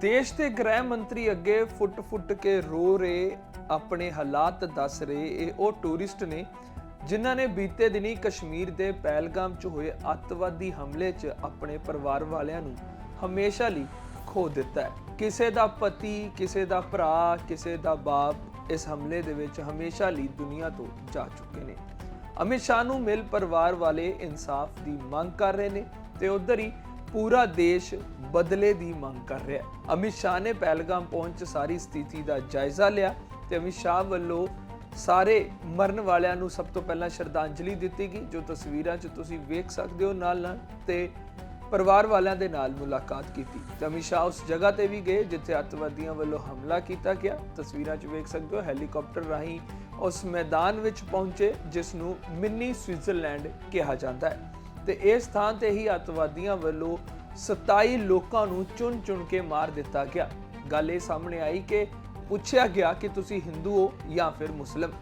ਦੇਸ਼ ਦੇ ਗ੍ਰਹਿ ਮੰਤਰੀ ਅੱਗੇ ਫੁੱਟ-ਫੁੱਟ ਕੇ ਰੋ ਰਹੇ, ਆਪਣੇ ਹਾਲਾਤ ਦੱਸ ਰਹੇ, ਇਹ ਉਹ ਟੂਰਿਸਟ ਨੇ ਜਿਨ੍ਹਾਂ ਨੇ ਬੀਤੇ ਦਿਨੀ ਕਸ਼ਮੀਰ ਦੇ ਪਹਿਲਗਾਮ 'ਚ ਹੋਏ ਅੱਤਵਾਦੀ ਹਮਲੇ 'ਚ ਆਪਣੇ ਪਰਿਵਾਰ ਵਾਲਿਆਂ ਨੂੰ ਹਮੇਸ਼ਾ ਲਈ ਖੋ ਦਿੱਤਾ ਹੈ। ਕਿਸੇ ਦਾ ਪਤੀ, ਕਿਸੇ ਦਾ ਭਰਾ, ਕਿਸੇ ਦਾ ਬਾਪ ਇਸ ਹਮਲੇ ਦੇ ਵਿੱਚ ਹਮੇਸ਼ਾ ਲਈ ਦੁਨੀਆ ਤੋਂ ਜਾ ਚੁੱਕੇ ਨੇ। ਅਮਿਤ ਸ਼ਾਹ ਨੂੰ ਮਿਲ ਪਰਿਵਾਰ ਵਾਲੇ ਇਨਸਾਫ ਦੀ ਮੰਗ ਕਰ ਰਹੇ ਨੇ ਤੇ ਉਧਰ ਹੀ ਪੂਰਾ ਦੇਸ਼ ਬਦਲੇ ਦੀ ਮੰਗ ਕਰ ਰਿਹਾ ਹੈ। ਅਮਿਤ ਸ਼ਾਹ ਨੇ ਪਹਿਲਗਾਮ ਪਹੁੰਚ ਸਾਰੀ ਸਥਿਤੀ ਦਾ ਜਾਇਜ਼ਾ ਲਿਆ ਤੇ ਅਮਿਤ ਸ਼ਾਹ ਵੱਲੋਂ ਸਾਰੇ ਮਰਨ ਵਾਲਿਆਂ ਨੂੰ ਸਭ ਤੋਂ ਪਹਿਲਾਂ ਸ਼ਰਧਾਂਜਲੀ ਦਿੱਤੀ ਗਈ, ਜੋ ਤਸਵੀਰਾਂ 'ਚ ਤੁਸੀਂ ਵੇਖ ਸਕਦੇ ਹੋ ਨਾਲ ਨਾਲ ਤੇ ਪਰਿਵਾਰ ਵਾਲਿਆਂ ਦੇ ਨਾਲ ਮੁਲਾਕਾਤ ਕੀਤੀ। ਤੇ ਅਮਿਤ ਸ਼ਾਹ ਉਸ ਜਗ੍ਹਾ ਤੇ ਵੀ ਗਏ ਜਿੱਥੇ ਅੱਤਵਾਦੀਆਂ ਵੱਲੋਂ ਹਮਲਾ ਕੀਤਾ ਗਿਆ। ਤਸਵੀਰਾਂ 'ਚ ਵੇਖ ਸਕਦੇ ਹੋ ਹੈਲੀਕਾਪਟਰ ਰਾਹੀਂ ਉਸ ਮੈਦਾਨ ਵਿੱਚ ਪਹੁੰਚੇ, ਜਿਸ ਨੂੰ ਮਿੰਨੀ ਸਵਿਟਜ਼ਰਲੈਂਡ ਕਿਹਾ ਜਾਂਦਾ ਹੈ। ਤੇ ਇਸ ਥਾਂ ਤੇ ਹੀ ਅੱਤਵਾਦੀਆਂ ਵੱਲੋਂ 27 ਲੋਕਾਂ ਨੂੰ ਚੁਣ-ਚੁਣ ਕੇ ਮਾਰ ਦਿੱਤਾ ਗਿਆ। ਗੱਲ ਇਹ ਸਾਹਮਣੇ ਆਈ ਕਿ ਪੁੱਛਿਆ ਗਿਆ ਕਿ ਤੁਸੀਂ ਹਿੰਦੂ ਹੋ ਜਾਂ ਫਿਰ ਮੁਸਲਮ,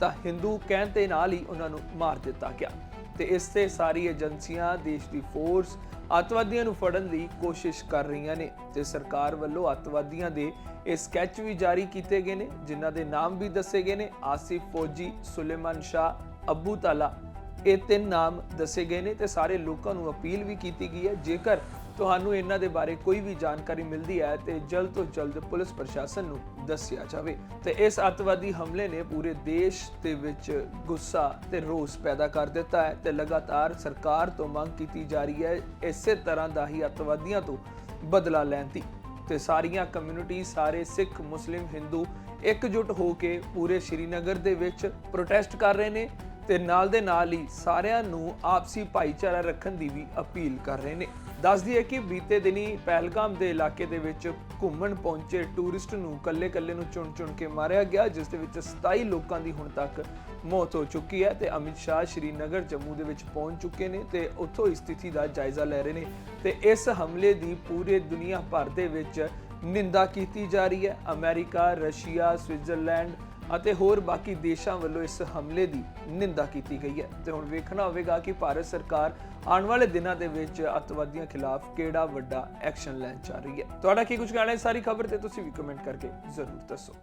ਤਾਂ ਹਿੰਦੂ ਕਹਿਣ ਤੇ ਨਾਲ ਹੀ ਉਹਨਾਂ ਨੂੰ ਮਾਰ ਦਿੱਤਾ ਗਿਆ। ਤੇ ਇਸ ਤੇ ਸਾਰੀ ਏਜੰਸੀਆਂ, ਦੇਸ਼ ਦੀ ਫੋਰਸ ਅੱਤਵਾਦੀਆਂ ਨੂੰ ਫੜਨ ਦੀ ਕੋਸ਼ਿਸ਼ ਕਰ ਰਹੀਆਂ ਨੇ ਤੇ ਸਰਕਾਰ ਵੱਲੋਂ ਅੱਤਵਾਦੀਆਂ ਦੇ ਇਹ ਸਕੈਚ ਵੀ ਜਾਰੀ ਕੀਤੇ ਗਏ ਨੇ, ਜਿਨ੍ਹਾਂ ਦੇ ਨਾਮ ਵੀ ਦੱਸੇ ਗਏ ਨੇ। ਆਸਿਫ ਫੌਜੀ, ਸੁਲੇਮਾਨ ਸ਼ਾਹ, ਅਬੂ ਤਾਲਾ ਇਹ ਤਿੰਨ ਨਾਮ ਦੱਸੇ ਗਏ ਨੇ ਤੇ ਸਾਰੇ ਲੋਕਾਂ ਨੂੰ ਅਪੀਲ ਵੀ ਕੀਤੀ ਗਈ ਹੈ। ਜੇਕਰ ਤੁਹਾਨੂੰ ਇਹਨਾਂ ਦੇ ਬਾਰੇ ਕੋਈ ਵੀ ਜਾਣਕਾਰੀ ਮਿਲਦੀ ਹੈ ਤੇ ਜਲਦ ਤੋਂ ਜਲਦ ਪੁਲਿਸ ਪ੍ਰਸ਼ਾਸਨ ਨੂੰ ਦੱਸਿਆ ਜਾਵੇ। ਤੇ ਇਸ ਅੱਤਵਾਦੀ ਹਮਲੇ ਨੇ ਪੂਰੇ ਦੇਸ਼ ਦੇ ਵਿੱਚ ਗੁੱਸਾ ਤੇ ਰੋਸ ਪੈਦਾ ਕਰ ਦਿੱਤਾ ਹੈ ਤੇ ਲਗਾਤਾਰ ਸਰਕਾਰ ਤੋਂ ਮੰਗ ਕੀਤੀ ਜਾ ਰਹੀ ਹੈ ਇਸੇ ਤਰ੍ਹਾਂ ਦਾ ਹੀ ਅੱਤਵਾਦੀਆਂ ਤੋਂ ਬਦਲਾ ਲੈਣ ਦੀ। ਤੇ ਸਾਰੀਆਂ ਕਮਿਊਨਿਟੀ ਸਾਰੇ ਸਿੱਖ, ਮੁਸਲਿਮ, ਹਿੰਦੂ ਇਕਜੁੱਟ ਹੋ ਕੇ ਪੂਰੇ ਸ਼੍ਰੀਨਗਰ ਦੇ ਵਿੱਚ ਪ੍ਰੋਟੈਸਟ ਕਰ ਰਹੇ ਨੇ। ਤੇ ਨਾਲ ਦੇ ਨਾਲ ਹੀ ਸਾਰਿਆਂ ਨੂੰ ਆਪਸੀ ਭਾਈਚਾਰਾ ਰੱਖਣ ਦੀ ਵੀ ਅਪੀਲ ਕਰ ਰਹੇ ਨੇ। ਦੱਸਦੀ ਹੈ ਕਿ ਬੀਤੇ ਦਿਨੀ ਪਹਿਲਗਾਮ ਦੇ ਇਲਾਕੇ ਦੇ ਵਿੱਚ ਘੁੰਮਣ ਪਹੁੰਚੇ ਟੂਰਿਸਟ ਨੂੰ ਕੱਲੇ-ਕੱਲੇ ਨੂੰ ਚੁਣ-ਚੁਣ ਕੇ ਮਾਰਿਆ ਗਿਆ, ਜਿਸ ਦੇ ਵਿੱਚ 27 ਲੋਕਾਂ ਦੀ ਹੁਣ ਤੱਕ ਮੌਤ ਹੋ ਚੁੱਕੀ ਹੈ ਤੇ ਅਮਿਤ ਸ਼ਾਹ ਸ਼੍ਰੀਨਗਰ ਜੰਮੂ ਦੇ ਵਿੱਚ ਪਹੁੰਚ ਚੁੱਕੇ ਨੇ ਤੇ ਉੱਥੋਂ ਇਸ ਸਥਿਤੀ ਦਾ ਜਾਇਜ਼ਾ ਲੈ ਰਹੇ ਨੇ ਤੇ ਇਸ ਹਮਲੇ ਦੀ ਪੂਰੇ ਦੁਨੀਆ ਭਰ ਦੇ ਵਿੱਚ ਨਿੰਦਾ ਕੀਤੀ ਜਾ ਰਹੀ ਹੈ। ਅਮਰੀਕਾ, ਰਸ਼ੀਆ, ਸਵਿਟਜ਼ਰਲੈਂਡ ਅਤੇ ਹੋਰ ਬਾਕੀ ਦੇਸ਼ਾਂ ਵੱਲੋਂ ਇਸ ਹਮਲੇ ਦੀ ਨਿੰਦਾ ਕੀਤੀ ਗਈ ਹੈ। ਤੇ ਹੁਣ ਵੇਖਣਾ ਹੋਵੇਗਾ ਕਿ ਭਾਰਤ ਸਰਕਾਰ ਆਉਣ ਵਾਲੇ ਦਿਨਾਂ ਦੇ ਵਿੱਚ ਅੱਤਵਾਦੀਆਂ ਖਿਲਾਫ ਕਿਹੜਾ ਵੱਡਾ ਐਕਸ਼ਨ ਲੈਣ ਜਾ ਰਹੀ ਹੈ। ਤੁਹਾਡਾ ਕੀ ਕੁਝ ਕਹਿਣਾ ਹੈ? ਸਾਰੀ ਖਬਰ ਤੇ ਤੁਸੀਂ ਵੀ ਕਮੈਂਟ ਕਰਕੇ ਜ਼ਰੂਰ ਦੱਸੋ।